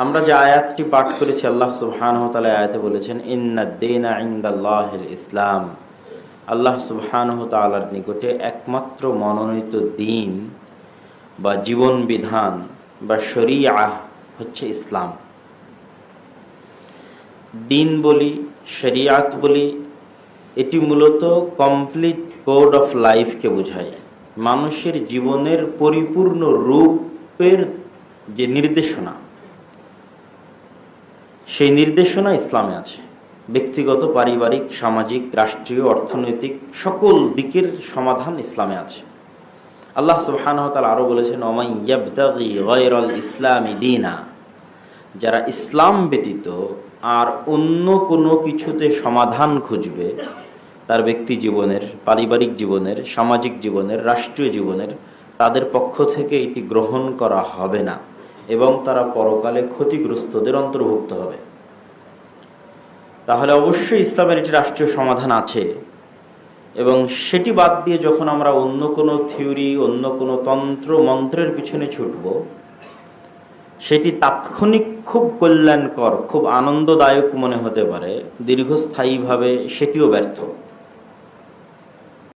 আমরা যে আয়াতটি পাঠ করেছি, আল্লাহ সুবহানাহু ওয়া আয়াতে বলেছেন ইন্নাদ-দীনা ইসলাম। আল্লাহ সুবহানাহু ওয়া তাআলার নিকটে একমাত্র মনোনীত দিন বা জীবন বিধান বা শরিয়াহ হচ্ছে ইসলাম। দিন বলি শরিয়াত বলি, এটি মূলত কমপ্লিট কোড অফ লাইফকে বোঝায়। মানুষের জীবনের পরিপূর্ণ রূপের যে নির্দেশনা সেই নির্দেশনা ইসলামে আছে। ব্যক্তিগত, পারিবারিক, সামাজিক, রাষ্ট্রীয়, অর্থনৈতিক সকল দিকের সমাধান ইসলামে আছে। আল্লাহ সুবহানাহু ওয়া তাআলা বলেছেন গায়রাল ইসলামি দীনা যারা ইসলাম ব্যতীত আর অন্য কোনো কিছুতে সমাধান খুঁজবে, তার ব্যক্তি জীবনের, পারিবারিক জীবনের, সামাজিক জীবনের, রাষ্ট্রীয় জীবনের, তাদের পক্ষ থেকে এটি গ্রহণ করা হবে না। এবং তারা পরকালে ক্ষতিগ্রস্তদের অন্তর্ভুক্ত হবে। তাহলে অবশ্যই ইসলামের একটি রাষ্ট্রীয় সমাধান আছে এবং সেটি বাদ দিয়ে যখন আমরা অন্য কোনো থিওরি, অন্য কোনো তন্ত্র, মন্ত্রের পিছনে ছুটব, সেটি তাৎক্ষণিক খুব কল্যাণকর, খুব আনন্দদায়ক মনে হতে পারে, দীর্ঘস্থায়ীভাবে সেটিও ব্যর্থ।